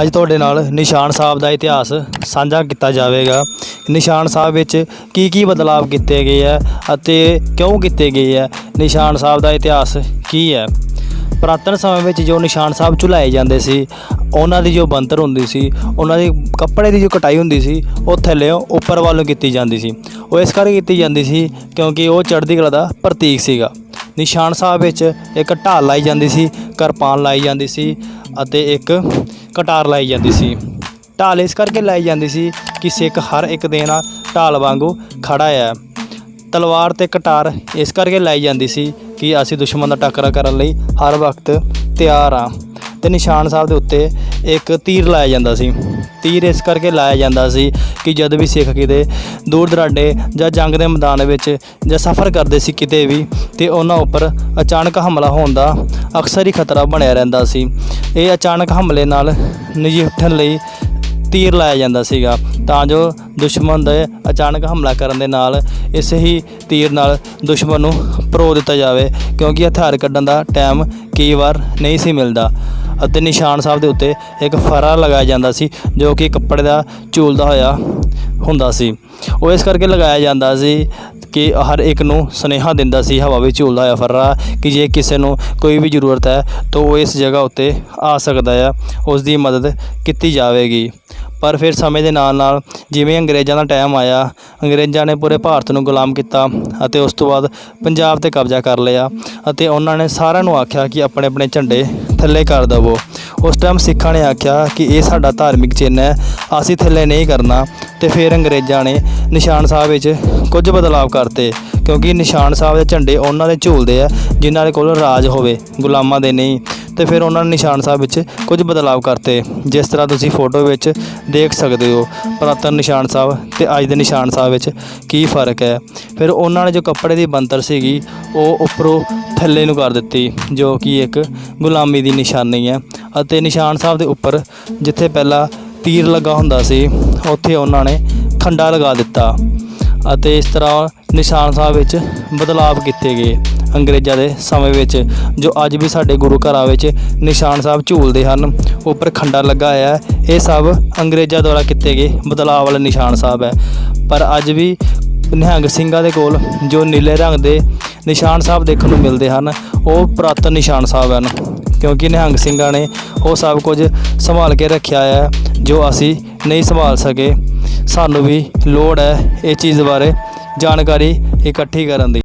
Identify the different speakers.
Speaker 1: ਅੱਜ ਤੁਹਾਡੇ ਨਾਲ ਨਿਸ਼ਾਨ ਸਾਹਿਬ ਦਾ ਇਤਿਹਾਸ ਸਾਂਝਾ ਕੀਤਾ ਜਾਵੇਗਾ। ਨਿਸ਼ਾਨ ਸਾਹਿਬ ਵਿੱਚ ਕੀ ਕੀ ਬਦਲਾਅ ਕੀਤੇ ਗਏ ਹੈ ਅਤੇ ਕਿਉਂ ਕੀਤੇ ਗਏ ਹੈ ਨਿਸ਼ਾਨ ਸਾਹਿਬ ਦਾ ਇਤਿਹਾਸ ਕੀ ਹੈ ਪੁਰਾਤਨ ਸਮੇਂ ਵਿੱਚ ਜੋ ਨਿਸ਼ਾਨ ਸਾਹਿਬ ਝੁਲਾਏ ਜਾਂਦੇ ਸੀ, ਉਹਨਾਂ ਦੀ ਜੋ ਬੰਤਰ ਹੁੰਦੀ ਸੀ, ਉਹਨਾਂ ਦੀ ਕੱਪੜੇ ਦੀ ਜੋ ਕਟਾਈ ਹੁੰਦੀ ਸੀ, ਉਹ ਥੱਲੇੋਂ ਉੱਪਰ ਵੱਲੋਂ ਕੀਤੀ ਜਾਂਦੀ ਸੀ। ਉਹ ਇਸ ਕਰਕੇ ਕੀਤੀ ਜਾਂਦੀ ਸੀ ਕਿਉਂਕਿ ਉਹ ਚੜ੍ਹਦੀ ਕਲਾ ਦਾ ਪ੍ਰਤੀਕ ਸੀਗਾ। ਨਿਸ਼ਾਨ ਸਾਹਿਬ ਵਿੱਚ ਇੱਕ ਢਾਲ ਲਾਈ ਜਾਂਦੀ ਸੀ, ਕਿਰਪਾਨ ਲਾਈ ਜਾਂਦੀ ਸੀ ਅਤੇ ਇੱਕ ਕਟਾਰ ਲਾਈ ਜਾਂਦੀ ਸੀ। ਢਾਲ ਇਸ ਕਰਕੇ ਲਾਈ ਜਾਂਦੀ ਸੀ ਕਿ ਸਿੱਖ ਹਰ ਇੱਕ ਦੇ ਨਾਲ ਢਾਲ ਵਾਂਗੂ ਖੜਾ ਹੈ। ਤਲਵਾਰ ਤੇ ਕਟਾਰ ਇਸ ਕਰਕੇ ਲਾਈ ਜਾਂਦੀ ਸੀ ਕਿ ਅਸੀਂ ਦੁਸ਼ਮਣ ਦਾ ਟੱਕਰਾ ਕਰਨ ਲਈ ਹਰ ਵਕਤ ਤਿਆਰ ਆ ਤੇ ਨਿਸ਼ਾਨ ਸਾਹਿਬ ਦੇ ਉੱਤੇ ਇੱਕ ਤੀਰ ਲਾਇਆ ਜਾਂਦਾ ਸੀ। ਤੀਰ ਇਸ ਕਰਕੇ ਲਾਇਆ ਜਾਂਦਾ ਸੀ ਕਿ ਜਦ ਵੀ ਸਿੱਖ ਕਿਤੇ ਦੂਰ ਦਰਾਡੇ ਜਾਂ ਜੰਗ ਦੇ ਮੈਦਾਨ ਵਿੱਚ ਜਾਂ ਸਫ਼ਰ ਕਰਦੇ ਸੀ ਕਿਤੇ ਵੀ, ਤੇ ਉਹਨਾਂ ਉੱਪਰ ਅਚਾਨਕ ਹਮਲਾ ਹੋਣ ਦਾ ਅਕਸਰ ਹੀ ਖਤਰਾ ਬਣਿਆ ਰਹਿੰਦਾ ਸੀ। ਇਹ ਅਚਾਨਕ ਹਮਲੇ ਨਾਲ ਨਜਿੱਠਣ ਲਈ ਤੀਰ ਲਾਇਆ ਜਾਂਦਾ ਸੀਗਾ। ਤਾਂ ਜੋ ਦੁਸ਼ਮਣ ਦੇ ਅਚਾਨਕ ਹਮਲਾ ਕਰਨ ਦੇ ਨਾਲ ਇਸ ਹੀ ਤੀਰ ਨਾਲ ਦੁਸ਼ਮਣ ਨੂੰ ਪਰੋ ਦਿੱਤਾ ਜਾਵੇ, ਕਿਉਂਕਿ ਹਥਿਆਰ ਕੱਢਣ ਦਾ ਟਾਈਮ ਕਈ ਵਾਰ ਨਹੀਂ ਸੀ ਮਿਲਦਾ। ਅਤੇ ਨਿਸ਼ਾਨ ਸਾਹਿਬ ਦੇ ਉੱਤੇ ਇੱਕ ਫਰਾ ਲਗਾਇਆ ਜਾਂਦਾ ਸੀ, ਜੋ ਕਿ ਕੱਪੜੇ ਦਾ ਝੂਲਦਾ ਹੋਇਆ ਹੁੰਦਾ ਸੀ। ਉਹ ਇਸ ਕਰਕੇ ਲਗਾਇਆ ਜਾਂਦਾ ਸੀ ਕਿ ਹਰ ਇੱਕ ਨੂੰ ਸੁਨੇਹਾ ਦਿੰਦਾ ਸੀ, ਹਵਾ ਵਿੱਚ ਝੂਲਦਾ ਹੋਇਆ ਫਰਰਾ, ਕਿ ਜੇ ਕਿਸੇ ਨੂੰ ਕੋਈ ਵੀ ਜ਼ਰੂਰਤ ਹੈ ਤਾਂ ਉਹ ਇਸ ਜਗ੍ਹਾ ਉੱਤੇ ਆ ਸਕਦਾ ਆ, ਉਸ ਦੀ ਮਦਦ ਕੀਤੀ ਜਾਵੇਗੀ। ਪਰ ਫਿਰ ਸਮੇਂ ਦੇ ਨਾਲ ਨਾਲ ਜਿਵੇਂ ਅੰਗਰੇਜ਼ਾਂ ਦਾ ਟਾਈਮ ਆਇਆ, ਅੰਗਰੇਜ਼ਾਂ ਨੇ ਪੂਰੇ ਭਾਰਤ ਨੂੰ ਗੁਲਾਮ ਕੀਤਾ ਅਤੇ ਉਸ ਤੋਂ ਬਾਅਦ ਪੰਜਾਬ ਤੇ ਕਬਜ਼ਾ ਕਰ ਲਿਆ ਅਤੇ ਉਹਨਾਂ ਨੇ ਸਾਰਿਆਂ ਨੂੰ ਆਖਿਆ ਕਿ ਆਪਣੇ ਆਪਣੇ ਝੰਡੇ ਥੱਲੇ ਕਰ ਦਵੋ। ਉਸ ਟਾਈਮ ਸਿੱਖਾਂ ਨੇ ਆਖਿਆ ਕਿ ਇਹ ਸਾਡਾ ਧਾਰਮਿਕ ਚਿੰਨ੍ਹ ਹੈ, ਅਸੀਂ ਥੱਲੇ ਨਹੀਂ ਕਰਨਾ। ਤੇ ਫਿਰ ਅੰਗਰੇਜ਼ਾਂ ਨੇ ਨਿਸ਼ਾਨ ਸਾਹਿਬ ਵਿੱਚ ਕੁਝ ਬਦਲਾਅ ਕਰਤੇ, ਕਿਉਂਕਿ ਨਿਸ਼ਾਨ ਸਾਹਿਬ ਦੇ ਝੰਡੇ ਉਹਨਾਂ ਦੇ ਝੂਲਦੇ ਆ, ਜਿਨ੍ਹਾਂ ਦੇ ਕੋਲ ਰਾਜ ਹੋਵੇ, ਗੁਲਾਮਾਂ ਦੇ ਨਹੀਂ। ਤੇ ਫਿਰ ਉਹਨਾਂ ਨੇ ਨਿਸ਼ਾਨ ਸਾਹਿਬ ਵਿੱਚ ਕੁਝ ਬਦਲਾਅ ਕਰਤੇ, ਜਿਸ ਤਰ੍ਹਾਂ ਤੁਸੀਂ ਫੋਟੋ ਵਿੱਚ ਦੇਖ ਸਕਦੇ ਹੋ ਪੁਰਾਤਨ ਨਿਸ਼ਾਨ ਸਾਹਿਬ ਤੇ ਅੱਜ ਦੇ ਨਿਸ਼ਾਨ ਸਾਹਿਬ ਵਿੱਚ ਕੀ ਫ਼ਰਕ ਹੈ। ਫਿਰ ਉਹਨਾਂ ਨੇ ਜੋ ਕੱਪੜੇ ਦੀ ਬੰਤਰ ਸੀਗੀ, ਉਹ ਉੱਪਰੋਂ ਥੱਲੇ ਨੂੰ ਕਰ ਦਿੱਤੀ, ਜੋ ਕਿ ਇੱਕ ਗੁਲਾਮੀ ਦੀ ਨਿਸ਼ਾਨੀ ਹੈ ਅਤੇ ਨਿਸ਼ਾਨ ਸਾਹਿਬ ਦੇ ਉੱਪਰ ਜਿੱਥੇ ਪਹਿਲਾਂ ਤੀਰ ਲੱਗਾ ਹੁੰਦਾ ਸੀ, ਉੱਥੇ ਉਹਨਾਂ ਨੇ ਖੰਡਾ ਲਗਾ ਦਿੱਤਾ। ਅਤੇ ਇਸ ਤਰ੍ਹਾਂ ਨਿਸ਼ਾਨ ਸਾਹਿਬ ਵਿੱਚ ਬਦਲਾਅ ਕੀਤੇ ਗਏ ਅੰਗਰੇਜ਼ਾਂ ਦੇ ਸਮੇਂ ਵਿੱਚ, ਜੋ ਅੱਜ ਵੀ ਸਾਡੇ ਗੁਰੂ ਘਰਾਂ ਵਿੱਚ ਨਿਸ਼ਾਨ ਸਾਹਿਬ ਝੂਲਦੇ ਹਨ। ਉੱਪਰ ਖੰਡਾ ਲੱਗਾ ਹੋਇਆ ਹੈ। ਇਹ ਸਭ ਅੰਗਰੇਜ਼ਾਂ ਦੁਆਰਾ ਕੀਤੇ ਗਏ ਬਦਲਾਅ ਵਾਲੇ ਨਿਸ਼ਾਨ ਸਾਹਿਬ ਹੈ। ਪਰ ਅੱਜ ਵੀ ਨਿਹੰਗ ਸਿੰਘਾਂ ਦੇ ਕੋਲ ਜੋ ਨੀਲੇ ਰੰਗ ਦੇ ਨਿਸ਼ਾਨ ਸਾਹਿਬ ਦੇਖਣ ਨੂੰ ਮਿਲਦੇ ਹਨ, ਉਹ ਪੁਰਾਤਨ ਨਿਸ਼ਾਨ ਸਾਹਿਬ ਹਨ। ਕਿਉਂਕਿ ਨਿਹੰਗ ਸਿੰਘਾਂ ਨੇ ਉਹ ਸਭ ਕੁਝ ਸੰਭਾਲ ਕੇ ਰੱਖਿਆ ਹੈ, ਜੋ ਅਸੀਂ ਨਹੀਂ ਸੰਭਾਲ ਸਕੇ। ਸਾਨੂੰ ਵੀ ਲੋੜ ਹੈ ਇਹ ਚੀਜ਼ ਬਾਰੇ ਜਾਣਕਾਰੀ ਇਕੱਠੀ ਕਰਨ ਦੀ।